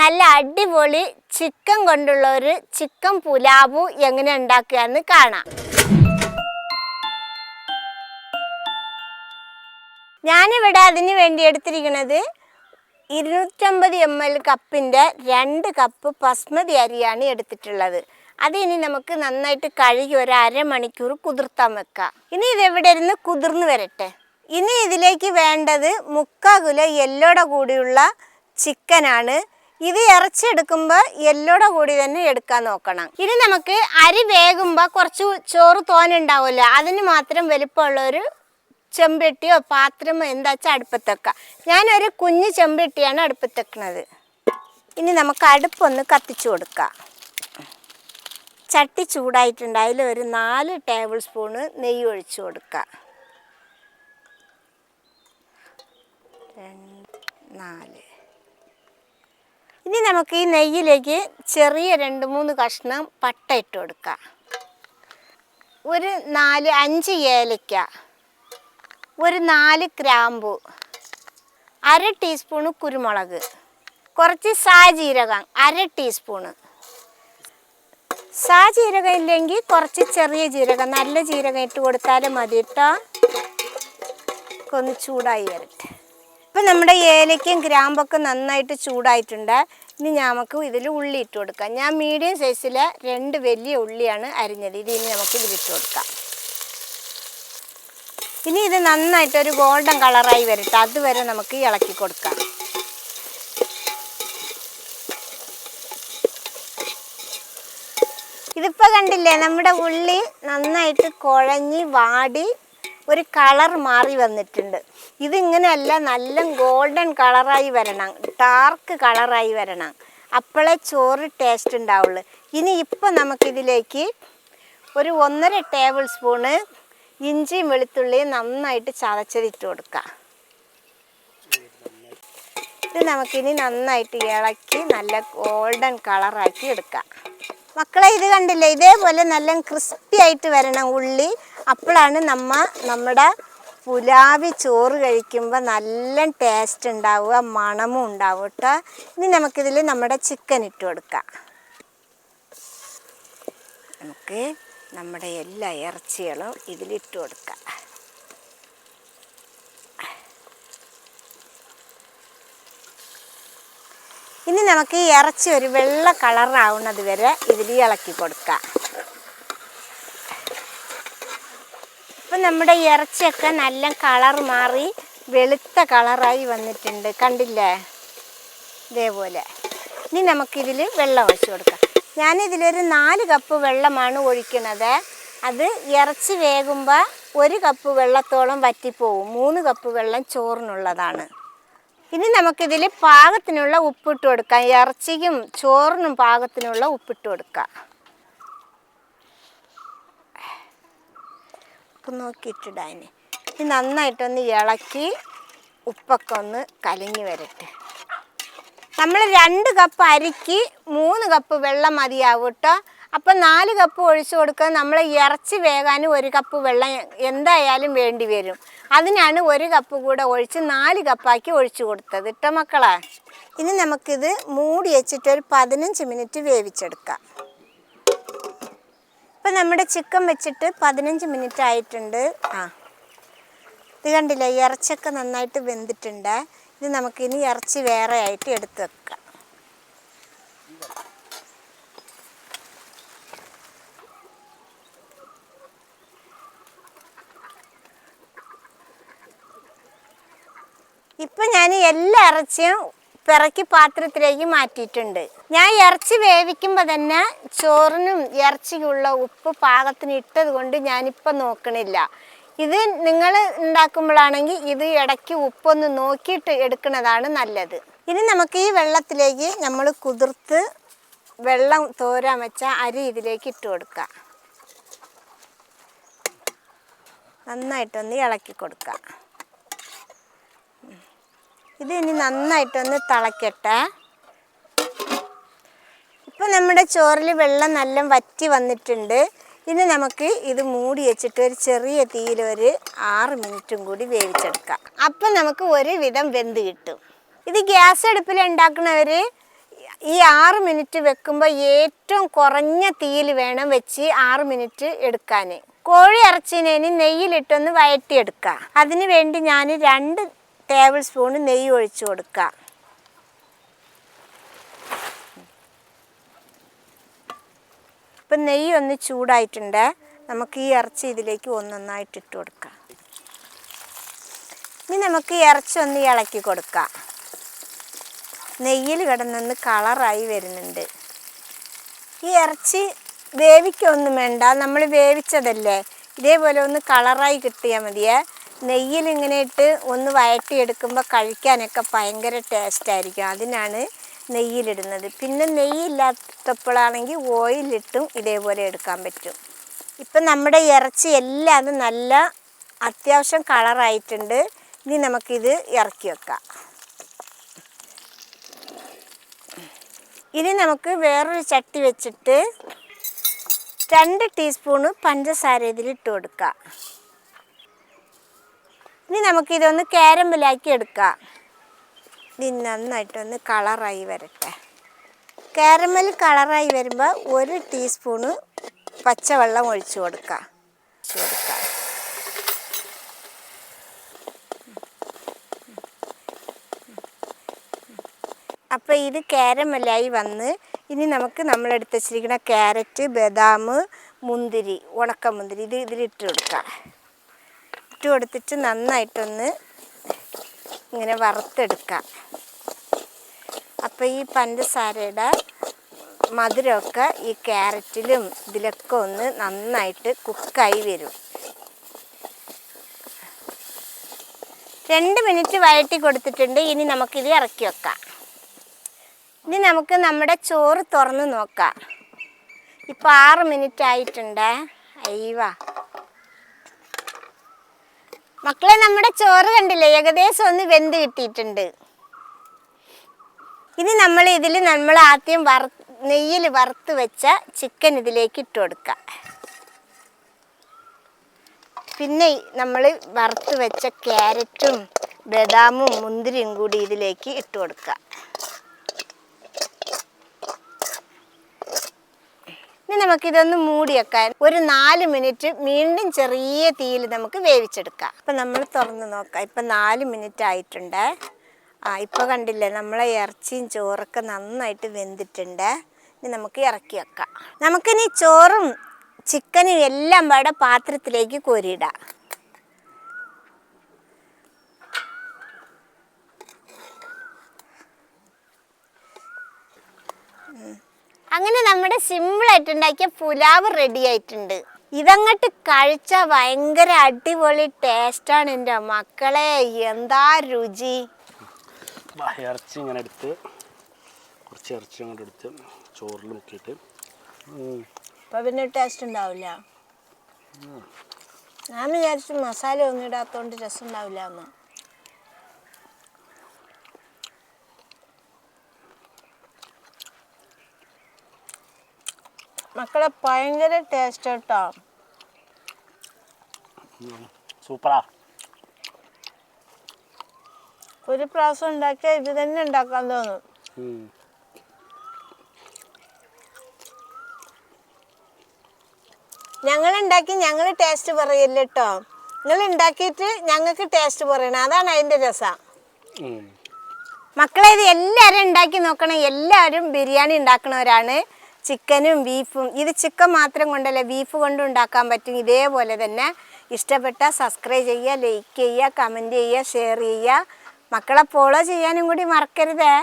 നല്ല അടിപൊളി ചിക്കൻ കൊണ്ടുള്ള ഒരു ചിക്കൻ പുലാവു എങ്ങനെ ഉണ്ടാക്കുക എന്ന് കാണാം. ഞാനിവിടെ അതിന് വേണ്ടി എടുത്തിരിക്കുന്നത് ഇരുന്നൂറ്റമ്പത് എം എൽ കപ്പിന്റെ രണ്ട് കപ്പ് ബസ്മതി അരിയാണ് എടുത്തിട്ടുള്ളത്. അത് ഇനി നമുക്ക് നന്നായിട്ട് കഴുകി ഒരു അരമണിക്കൂർ കുതിർത്താൻ വെക്കാം. ഇനി ഇതെവിടെ ഇരുന്ന് കുതിർന്ന് വരട്ടെ? ഇനി ഇതിലേക്ക് വേണ്ടത് മുക്കാ കിലോ എല്ലോടെ കൂടിയുള്ള ചിക്കനാണ്. ഇത് ഇറച്ചെടുക്കുമ്പോൾ എല്ലോടെ കൂടി തന്നെ എടുക്കാൻ നോക്കണം. ഇനി നമുക്ക് അരി വേകുമ്പോൾ കുറച്ച് ചോറ് തോനുണ്ടാവുമല്ലോ അതിന് മാത്രം വലിപ്പമുള്ള ഒരു ചെമ്പെട്ടിയോ പാത്രമോ എന്താ വെച്ചാൽ അടുപ്പത്ത് വെക്കാം. ഞാനൊരു കുഞ്ഞു ചെമ്പെട്ടിയാണ് അടുപ്പത്തേക്കണത് ഇനി നമുക്ക് അടുപ്പൊന്ന് കത്തിച്ചു കൊടുക്കാം. ചട്ടി ചൂടായിട്ടുണ്ട് അതിൽ ഒരു നാല് ടേബിൾ സ്പൂണ് നെയ്യ് ഒഴിച്ചു കൊടുക്കുക രണ്ട് നാല്. ഇനി നമുക്ക് ഈ നെയ്യിലേക്ക് ചെറിയ രണ്ട് മൂന്ന് കഷ്ണം പട്ട ഇട്ട് കൊടുക്കാം. ഒരു നാല് അഞ്ച് ഏലക്ക ഒരു നാല് ഗ്രാമ്പു അര ടീസ്പൂണ് കുരുമുളക് കുറച്ച് സാജീരകം അര ടീസ്പൂണ് സാജീരകം ഇല്ലെങ്കിൽ കുറച്ച് ചെറിയ ജീരകം നല്ല ജീരകം ഇട്ട് കൊടുത്താലും മതി കേട്ടോ ഒന്ന് ചൂടായി വരട്ടെ. ഇപ്പം നമ്മുടെ ഏലയ്ക്കും ഗ്രാമ്പൊക്കെ നന്നായിട്ട് ചൂടായിട്ടുണ്ട്. ഇനി നമുക്ക് ഇതിൽ ഉള്ളി ഇട്ട് കൊടുക്കാം. ഞാൻ മീഡിയം സൈസിൽ രണ്ട് വലിയ ഉള്ളിയാണ് അരിഞ്ഞത്. ഇത് ഇനി നമുക്ക് ഇതിലിട്ട് കൊടുക്കാം. ഇനി ഇത് നന്നായിട്ട് ഒരു ഗോൾഡൻ കളറായി വരട്ടെ. അതുവരെ നമുക്ക് ഇളക്കി കൊടുക്കാം. ഇതിപ്പോൾ കണ്ടില്ലേ നമ്മുടെ ഉള്ളി നന്നായിട്ട് കുഴഞ്ഞ് വാടി ഒരു കളർ മാറി വന്നിട്ടുണ്ട്. ഇതിങ്ങനെയല്ല നല്ല ഗോൾഡൻ കളറായി വരണം. ഡാർക്ക് കളറായി വരണം. അപ്പോഴേ ചോറ് ടേസ്റ്റ് ഉണ്ടാവുള്ളൂ. ഇനി ഇപ്പം നമുക്കിതിലേക്ക് ഒരു ഒന്നര ടേബിൾ സ്പൂണ് ഇഞ്ചിയും വെളുത്തുള്ളിയും നന്നായിട്ട് ചതച്ചതിട്ട് കൊടുക്കാം. ഇത് നമുക്കിനി നന്നായിട്ട് ഇളക്കി നല്ല ഗോൾഡൻ കളറാക്കി എടുക്കാം. മക്കളെ ഇത് കണ്ടില്ലേ? ഇതേപോലെ നല്ല ക്രിസ്പി ആയിട്ട് വരണം ഉള്ളി. അപ്പോഴാണ് നമ്മ നമ്മുടെ പുലാവി ചോറ് കഴിക്കുമ്പോൾ നല്ല ടേസ്റ്റ് ഉണ്ടാവുക മണമും ഉണ്ടാവും കേട്ടോ ഇനി നമുക്കിതിൽ നമ്മുടെ ചിക്കൻ ഇട്ട് കൊടുക്കാം. നമുക്ക് നമ്മുടെ എല്ലാ ഇറച്ചികളും ഇതിലിട്ട് കൊടുക്കാം. ഇനി നമുക്ക് ഈ ഇറച്ചി ഒരു വെള്ള കളറാവുന്നത് വരെ ഇതിൽ ഇളക്കി കൊടുക്കാം. ഇപ്പം നമ്മുടെ ഇറച്ചിയൊക്കെ നല്ല കളർ മാറി വെളുത്ത കളറായി വന്നിട്ടുണ്ട്. കണ്ടില്ലേ? ഇതേപോലെ. ഇനി നമുക്കിതിൽ വെള്ളം ഒഴിച്ചു കൊടുക്കാം. ഞാനിതിലൊരു നാല് കപ്പ് വെള്ളമാണ് ഒഴിക്കുന്നത്. അത് ഇറച്ചി വേകുമ്പോൾ ഒരു കപ്പ് വെള്ളത്തോളം വറ്റിപ്പോവും. മൂന്ന് കപ്പ് വെള്ളം ചോറിനുള്ളതാണ്. ഇനി നമുക്കിതിൽ പാകത്തിനുള്ള ഉപ്പിട്ട് കൊടുക്കാം. ഇറച്ചിക്കും ചോറിനും പാകത്തിനുള്ള ഉപ്പിട്ട് കൊടുക്കാം. ഉപ്പ് നോക്കിയിട്ടിടാൻ ഇത് നന്നായിട്ടൊന്ന് ഇളക്കി ഉപ്പൊക്കെ ഒന്ന് കലങ്ങി വരട്ടെ. നമ്മൾ രണ്ട് കപ്പ് അരിക്ക് മൂന്ന് കപ്പ് വെള്ളം മതിയാവും കേട്ടോ അപ്പം നാല് കപ്പ് ഒഴിച്ചു കൊടുക്കുക നമ്മൾ ഇറച്ചി വേകാനും ഒരു കപ്പ് വെള്ളം എന്തായാലും വേണ്ടി വരും. അതിനാണ് ഒരു കപ്പ് കൂടെ ഒഴിച്ച് നാല് കപ്പാക്കി ഒഴിച്ചു കൊടുത്തത് ഇട്ട മക്കളെ. ഇനി നമുക്കിത് മൂടി വെച്ചിട്ട് ഒരു പതിനഞ്ച് മിനിറ്റ് വേവിച്ചെടുക്കാം. ഇപ്പം നമ്മുടെ ചിക്കൻ വെച്ചിട്ട് പതിനഞ്ച് മിനിറ്റ് ആയിട്ടുണ്ട്. ആ. ഇത് കണ്ടില്ലേ ഇറച്ചൊക്കെ നന്നായിട്ട് വെന്തിട്ടുണ്ട്. ഇത് നമുക്കിനി ഇറച്ചി വേറെ ആയിട്ട് എടുത്ത് വെക്കാം. ഇപ്പം ഞാൻ എല്ലാ ഇറച്ചിയും പിറക്കി പാത്രത്തിലേക്ക് മാറ്റിയിട്ടുണ്ട്. ഞാൻ ഇറച്ചി വേവിക്കുമ്പോൾ തന്നെ ചോറിനും ഇറച്ചിക്കുള്ള ഉപ്പ് പാകത്തിന് ഇട്ടത് കൊണ്ട് ഞാനിപ്പോൾ നോക്കണില്ല. ഇത് നിങ്ങൾ ഉണ്ടാക്കുമ്പോഴാണെങ്കിൽ ഇത് ഇടയ്ക്ക് ഉപ്പൊന്ന് നോക്കിയിട്ട് എടുക്കുന്നതാണ് നല്ലത്. ഇനി നമുക്ക് ഈ വെള്ളത്തിലേക്ക് നമ്മൾ കുതിർത്ത് വെള്ളം തോരാൻ വെച്ച അരി ഇതിലേക്ക് ഇട്ട് കൊടുക്കാം. നന്നായിട്ടൊന്ന് ഇളക്കി കൊടുക്കാം. ഇത് ഇനി നന്നായിട്ടൊന്ന് തിളക്കട്ടെ. ഇപ്പം നമ്മുടെ ചോറിൽ വെള്ളം നല്ല വറ്റി വന്നിട്ടുണ്ട്. ഇനി നമുക്ക് ഇത് മൂടി വെച്ചിട്ട് ഒരു ചെറിയ തീയിൽ ഒരു ആറ് മിനിറ്റും കൂടി വേവിച്ചെടുക്കാം. അപ്പം നമുക്ക് ഒരു വിധം വെന്ത് കിട്ടും. ഇത് ഗ്യാസ് അടുപ്പിൽ ഉണ്ടാക്കുന്നവർ ഈ ആറ് മിനിറ്റ് വെക്കുമ്പോൾ ഏറ്റവും കുറഞ്ഞ തീയിൽ വേണം വെച്ച് ആറ് മിനിറ്റ് എടുക്കാൻ കോഴി ഇറച്ചിനെ ഇനി നെയ്യിലിട്ടൊന്ന് വയറ്റിയെടുക്കുക അതിനു വേണ്ടി ഞാൻ രണ്ട് ടേബിൾ സ്പൂൺ നെയ്യ് ഒഴിച്ചു കൊടുക്കുക ഇപ്പം നെയ്യ് ഒന്ന് ചൂടായിട്ടുണ്ട്. നമുക്ക് ഈ ഇറച്ചി ഇതിലേക്ക് ഒന്നൊന്നായിട്ട് ഇട്ട് കൊടുക്കാം. ഇനി നമുക്ക് ഇറച്ചി ഒന്ന് ഇളക്കി കൊടുക്കാം. നെയ്യിൽ കിടന്നൊന്ന് കളറായി വരുന്നുണ്ട്. ഈ ഇറച്ചി വേവിക്കൊന്നും വേണ്ട. നമ്മൾ വേവിച്ചതല്ലേ? ഇതേപോലെ ഒന്ന് കളറായി കിട്ടിയാൽ മതിയേ. നെയ്യിൽ ഇങ്ങനെ ഇട്ട് ഒന്ന് വഴറ്റിയെടുക്കുമ്പോൾ കഴിക്കാനൊക്കെ ഭയങ്കര ടേസ്റ്റായിരിക്കും അതിനാണ് നെയ്യിലിടുന്നത്. പിന്നെ നെയ്യില്ലാത്തപ്പോഴാണെങ്കിൽ ഓയിലിട്ടും ഇതേപോലെ എടുക്കാൻ പറ്റും. ഇപ്പം നമ്മുടെ ഇറച്ചി എല്ലാം നല്ല അത്യാവശ്യം കളറായിട്ടുണ്ട്. ഇനി നമുക്കിത് ഇറക്കി വെക്കാം. ഇനി നമുക്ക് വേറൊരു ചട്ടി വെച്ചിട്ട് രണ്ട് ടീസ്പൂണ് പഞ്ചസാര ഇതിൽ ഇട്ട് കൊടുക്കുക ഇനി നമുക്കിതൊന്ന് കാരമ്പലാക്കി എടുക്കാം. ഇത് നന്നായിട്ടൊന്ന് കളറായി വരട്ടെ. കാരമൽ കളറായി വരുമ്പോൾ ഒരു ടീസ്പൂണ് പച്ചവെള്ളം ഒഴിച്ചു കൊടുക്കുക ഒഴിച്ചു കൊടുക്കുക അപ്പോൾ ഇത് കാരമലായി വന്ന് ഇനി നമുക്ക് നമ്മൾ വെച്ചിരിക്കുന്ന ക്യാരറ്റ് ബദാം മുന്തിരി ഉണക്കമുന്തിരി ഇത് ഇതിലിട്ട് കൊടുക്കാം. ഇട്ട് കൊടുത്തിട്ട് നന്നായിട്ടൊന്ന് ഇങ്ങനെ വറുത്തെടുക്കാം അപ്പോൾ ഈ പഞ്ചസാരയുടെ മധുരമൊക്കെ ഈ ക്യാരറ്റിലും ഇതിലൊക്കെ ഒന്ന് നന്നായിട്ട് കുക്കായി വരും. രണ്ട് മിനിറ്റ് വഴറ്റി കൊടുത്തിട്ടുണ്ട്. ഇനി നമുക്കിത് ഇറക്കി വെക്കാം. ഇനി നമുക്ക് നമ്മുടെ ചോറ് തുറന്ന് നോക്കാം. ഇപ്പം ആറ് മിനിറ്റ് ആയിട്ടുണ്ട് അയ്യവ. മക്കളെ നമ്മുടെ ചോറ് കണ്ടില്ലേ? ഏകദേശം ഒന്ന് വെന്ത് കിട്ടിയിട്ടുണ്ട്. ഇനി നമ്മൾ ഇതിൽ നമ്മൾ ആദ്യം വറ നെയ്യിൽ വറുത്ത് വെച്ച ചിക്കൻ ഇതിലേക്ക് ഇട്ട് കൊടുക്കുക പിന്നെ നമ്മൾ വറുത്ത് വെച്ച ക്യാരറ്റും ബദാമും മുന്തിരിയും കൂടി ഇതിലേക്ക് ഇട്ട് കൊടുക്കുക ഇനി നമുക്കിതൊന്ന് മൂടി വെക്കാൻ ഒരു നാല് മിനിറ്റ് വീണ്ടും ചെറിയ തീയിൽ നമുക്ക് വേവിച്ചെടുക്കാം. അപ്പം നമ്മൾ തുറന്ന് നോക്കാം. ഇപ്പം നാല് മിനിറ്റ് ആയിട്ടുണ്ട്. ആ ഇപ്പോൾ കണ്ടില്ലേ നമ്മളെ ഇറച്ചിയും ചോറൊക്കെ നന്നായിട്ട് വെന്തിട്ടുണ്ട്. ഇനി നമുക്ക് ഇറക്കി വെക്കാം. നമുക്കിനി ചോറും ചിക്കനും എല്ലാം പാടെ പാത്രത്തിലേക്ക് കോരിയിടാം. അങ്ങനെ നമ്മുടെ സിമ്പിൾ ആയിട്ട് ഉണ്ടാക്കിയ പുലാവ് റെഡി ആയിട്ടുണ്ട്. ഇതങ്ങോട്ട് കഴിച്ചാൽ ഭയങ്കര അടിപൊളി ആണ് എന്റെ മക്കളെ. എന്താ രുചി? ഇറച്ചി ഇങ്ങനെ എടുത്ത് കുറച്ച് ഇറച്ചി അങ്ങോട്ട് എടുത്ത് ചോറിൽ മുക്കിയിട്ട്. അപ്പം പിന്നെ ടേസ്റ്റ് ഉണ്ടാവില്ല. ഞാൻ വിചാരിച്ചു മസാല ഒന്നും ഇടാത്തോണ്ട് രസം ഉണ്ടാവില്ല എന്ന്. മക്കളെ ഭയങ്കര ടേസ്റ്റ് കേട്ടോ. സൂപ്പറാ ഒരു പ്രാവശ്യം ഉണ്ടാക്കിയാൽ ഇത് തന്നെ ഉണ്ടാക്കാൻ തോന്നും. ഞങ്ങൾ ഉണ്ടാക്കി ഞങ്ങൾ ടേസ്റ്റ് പറയല്ല കേട്ടോ നിങ്ങൾ ഉണ്ടാക്കിയിട്ട് ഞങ്ങൾക്ക് ടേസ്റ്റ് പറയണം. അതാണ് അതിന്റെ രസം. മക്കളെ ഇത് എല്ലാവരും ഉണ്ടാക്കി നോക്കണം. എല്ലാവരും ബിരിയാണി ഉണ്ടാക്കണവരാണ്. ചിക്കനും ബീഫും ഇത് ചിക്കൻ മാത്രം കൊണ്ടല്ല ബീഫ് കൊണ്ടും ഉണ്ടാക്കാൻ പറ്റും. ഇതേപോലെ തന്നെ ഇഷ്ടപ്പെട്ട സബ്സ്ക്രൈബ് ചെയ്യുക ലൈക്ക് ചെയ്യുക കമന്റ് ചെയ്യുക ഷെയർ ചെയ്യുക. മക്കളെ ഫോളോ ചെയ്യാനും കൂടി മറക്കരുതേ.